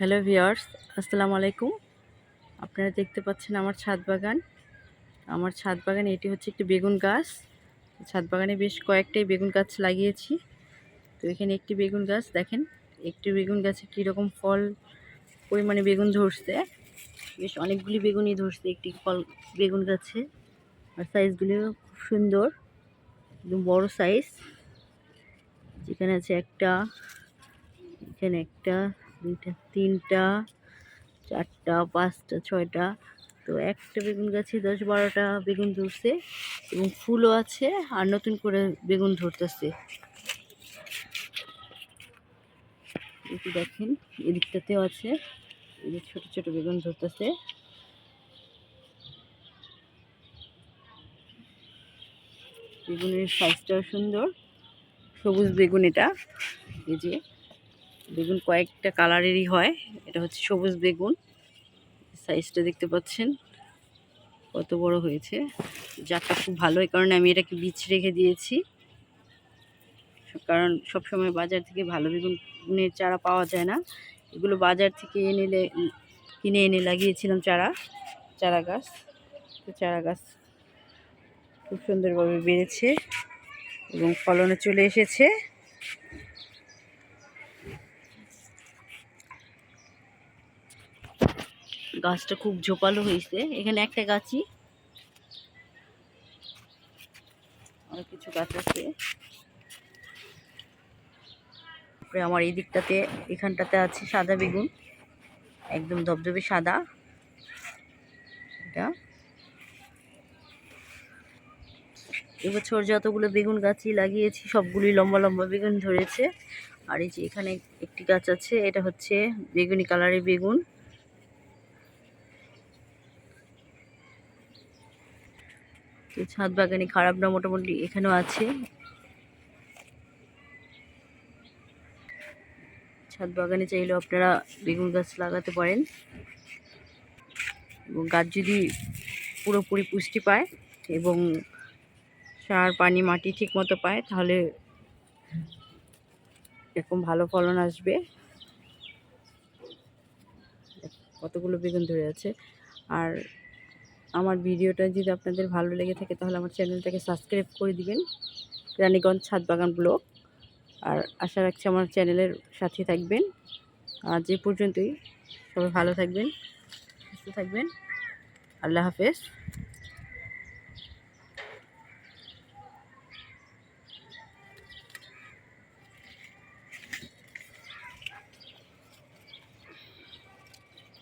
Hello viewers আসসালামু আলাইকুম। আপনারা দেখতে পাচ্ছেন আমার ছাদ বাগান। আমার ছাদ বাগানে এটি হচ্ছে একটি বেগুন গাছ। ছাদ বাগানে বেশ কয়েকটাই বেগুন গাছ লাগিয়েছি। তো এখানে একটি বেগুন গাছ, দেখেন, একটি বেগুন গাছে কীরকম ফল পরিমাণে বেগুন ধরছে। বেশ অনেকগুলি বেগুনই ধরছে একটি ফল বেগুন গাছে। আর সাইজগুলিও খুব সুন্দর, একদম বড় সাইজ যেখানে আছে একটা, এখানে একটা দুইটা, তিনটা, চারটা, পাঁচটা, ছয়টা। তো একটা বেগুন গাছে দশ বারোটা বেগুন ধরছে এবং ফুলও আছে আর নতুন করে বেগুন ধরতেছে। একটু দেখেন, এদিকটাতেও আছে। এই যে ছোট ছোট বেগুন ধরতেছে। বেগুনের সাইজটাও সুন্দর। সবুজ বেগুন এটা, এই যে। বেগুন কয়েকটা কালারেরই হয়। এটা হচ্ছে সবুজ বেগুন। সাইজটা দেখতে পাচ্ছেন। কত বড় হয়েছে। জাতটা খুব ভালো, এই কারণে আমি এটাকে বীজ রেখে দিয়েছি। কারণ সবসময় বাজার থেকে ভালো বেগুনের চারা পাওয়া যায় না। এগুলো বাজার থেকে এনে কিনে এনে লাগিয়েছিলাম চারা চারা গাছ। তো চারা গাছ খুব সুন্দরভাবে বেড়েছে এবং ফলনে চলে এসেছে। গাছটা খুব ঝোপালো হয়েছে। এখানে একটা গাছই। অনেক কিছু গাছ আছে। তারপরে আমার এই দিকটাতে, এখানটাতে আছে সাদা বেগুন। একদম ধবধবে সাদা। এটা। এবছর যতগুলো বেগুন গাছই লাগিয়েছি সবগুলি লম্বা লম্বা বেগুন ধরেছে। আর এই যে এখানে একটি গাছ আছে, এটা হচ্ছে বেগুনি কালারের বেগুন। ছাদ বাগানে খারাপ না মোটামুটি এখানেও আছে। ছাদ বাগানে চাইলেও আপনারা বেগুন গাছ লাগাতে পারেন। এবং গাছ যদি পুরোপুরি পুষ্টি পায় এবং সার, পানি, মাটি ঠিক মতো পায়, তাহলে এরকম ভালো ফলন আসবে। কতগুলো বেগুন ধরে আছে? আর আমার ভিডিওটা যদি আপনাদের ভালো লেগে থাকে তাহলে আমার চ্যানেলটাকে সাবস্ক্রাইব করে দিবেন। রানীগঞ্জ ছাদ বাগান ব্লগ। আর আশা রাখছি আমার চ্যানেলের সাথে থাকবেন। আর যে পর্যন্তই। সবাই ভালো থাকবেন, সুস্থ থাকবেন। আল্লাহ হাফেজ।